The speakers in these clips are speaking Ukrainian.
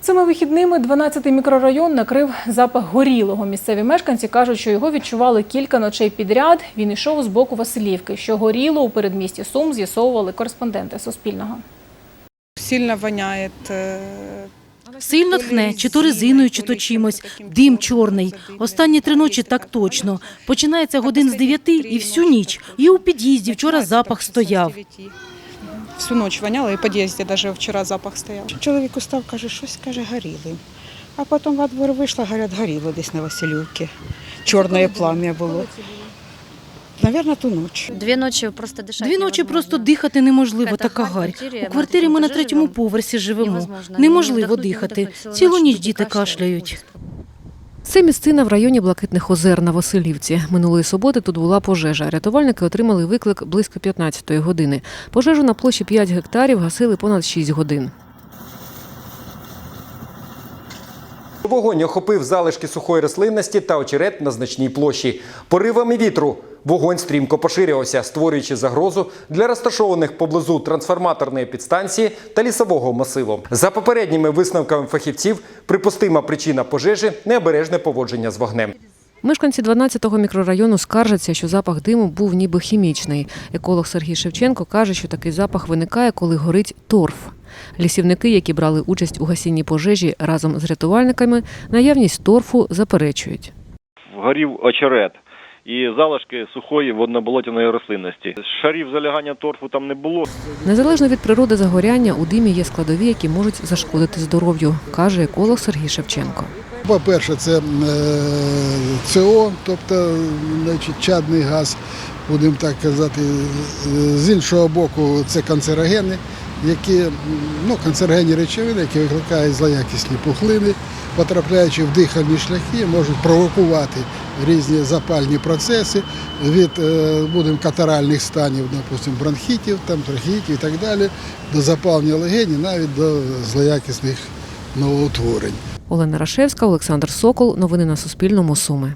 Цими вихідними 12-й мікрорайон накрив запах горілого. Місцеві мешканці кажуть, що його відчували кілька ночей підряд. Він йшов з боку Василівки. Що горіло у передмісті Сум, з'ясовували кореспонденти Суспільного. Сильно воняет. э, Сильно тхне, чи то резиною, чи то чимось. Дим чорний. Останні три ночі так точно. Починається годин з дев'яти і всю ніч. І у під'їзді вчора запах стояв. Всю ночь воняло, і в під'їзді навіть вчора запах стояв. Чоловік устав, каже, щось каже, горіли. А потім во двор вийшла, говорять, горіло десь на Василівці. Чорне плам'я було. Навірно, ту ніч. Дві ночі просто дишати Дві ночі просто дихати неможливо, Така гарь У квартирі ми на третьому поверсі живемо. Неможливо дихати. Цілу ніч діти кашляють. Це місцина в районі Блакитних озер на Василівці. Минулої суботи тут була пожежа. Рятувальники отримали виклик близько 15-ї години. Пожежу на площі 5 гектарів гасили понад 6 годин. Вогонь охопив залишки сухої рослинності та очерет на значній площі. Поривами вітру вогонь стрімко поширювався, створюючи загрозу для розташованих поблизу трансформаторної підстанції та лісового масиву. За попередніми висновками фахівців, припустима причина пожежі необережне поводження з вогнем. Мешканці 12-го мікрорайону скаржаться, що запах диму був ніби хімічний. Еколог Сергій Шевченко каже, що такий запах виникає, коли горить торф. Лісівники, які брали участь у гасінні пожежі разом з рятувальниками, наявність торфу заперечують. горів очерет і залишки сухої водноболотяної рослинності. Шарів залягання торфу там не було. Незалежно від природи загоряння, у димі є складові, які можуть зашкодити здоров'ю, каже еколог Сергій Шевченко. По-перше, це е, СО, тобто значить, чадний газ, будемо так казати. З іншого боку, це канцерогени, які ну, канцерогенні речовини, які викликають злоякісні пухлини, потрапляючи в дихальні шляхи, можуть провокувати різні запальні процеси від е, будемо катаральних станів, допустим, бронхітів, там, трахеїтів і так далі, до запалення легенів, навіть до злоякісних новоутворень. Олена Рашевська, Олександр Сокол. Новини на Суспільному. Суми.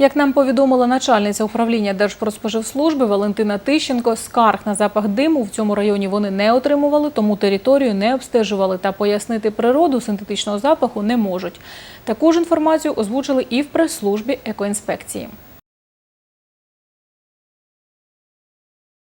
Як нам повідомила начальниця управління Держпродспоживслужби Валентина Тищенко, скарг на запах диму в цьому районі вони не отримували, тому територію не обстежували та пояснити природу синтетичного запаху не можуть. Таку ж інформацію озвучили і в прес-службі екоінспекції.